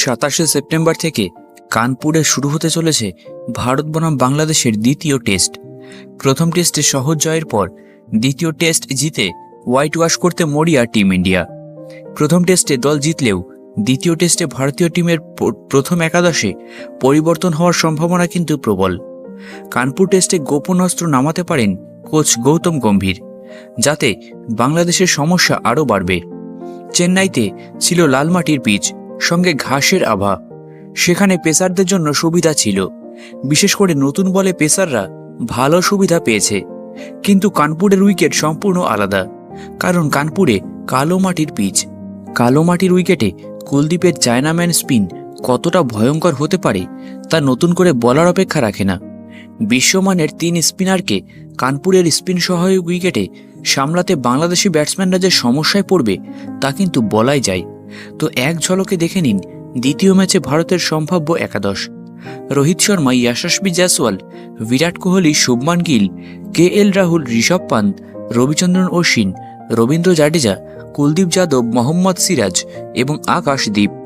সাতাশে সেপ্টেম্বর থেকে কানপুরে শুরু হতে চলেছে ভারত বনাম বাংলাদেশের দ্বিতীয় টেস্ট। প্রথম টেস্টে সহজ জয়ের পর দ্বিতীয় টেস্ট জিতে হোয়াইট ওয়াশ করতে মরিয়া টিম ইন্ডিয়া। প্রথম টেস্টে দল জিতলেও দ্বিতীয় টেস্টে ভারতীয় টিমের প্রথম একাদশে পরিবর্তন হওয়ার সম্ভাবনা কিন্তু প্রবল। কানপুর টেস্টে গোপন অস্ত্র নামাতে পারেন কোচ গৌতম গম্ভীর, যাতে বাংলাদেশের সমস্যা আরও বাড়বে। চেন্নাইতে ছিল লালমাটির পিচ সঙ্গে ঘাসের আভা। সেখানে পেসারদের জন্য সুবিধা ছিল। বিশেষ করে নতুন বলে পেসাররা ভালো সুবিধা পেয়েছে। কিন্তু কানপুরের উইকেট সম্পূর্ণ আলাদা। কারণ কানপুরে কালো মাটির পিচ। কালো মাটির উইকেটে কুলদীপের চায়নাম্যান স্পিন কতটা ভয়ঙ্কর হতে পারে তা নতুন করে বলার অপেক্ষা রাখে না। বিশ্বমানের তিন স্পিনারকে কানপুরের স্পিন সহায়ক উইকেটে সামলাতে বাংলাদেশি ব্যাটসম্যানরা যে সমস্যায় পড়বে তা কিন্তু বলাই যায়। তো এক ঝলকে দেখে নিন, দ্বিতীয় ম্যাচে ভারতের সম্ভাব্য একাদশ। রোহিত শর্মা, ইয়াশস্বী জয়সওয়াল, বিরাট কোহলি, শুভমান গিল, কে এল রাহুল, ঋষভ পান্ত, রবিচন্দ্রন অশ্বিন, রবীন্দ্র জাডেজা, কুলদীপ যাদব, মোহাম্মদ সিরাজ এবং আকাশদীপ।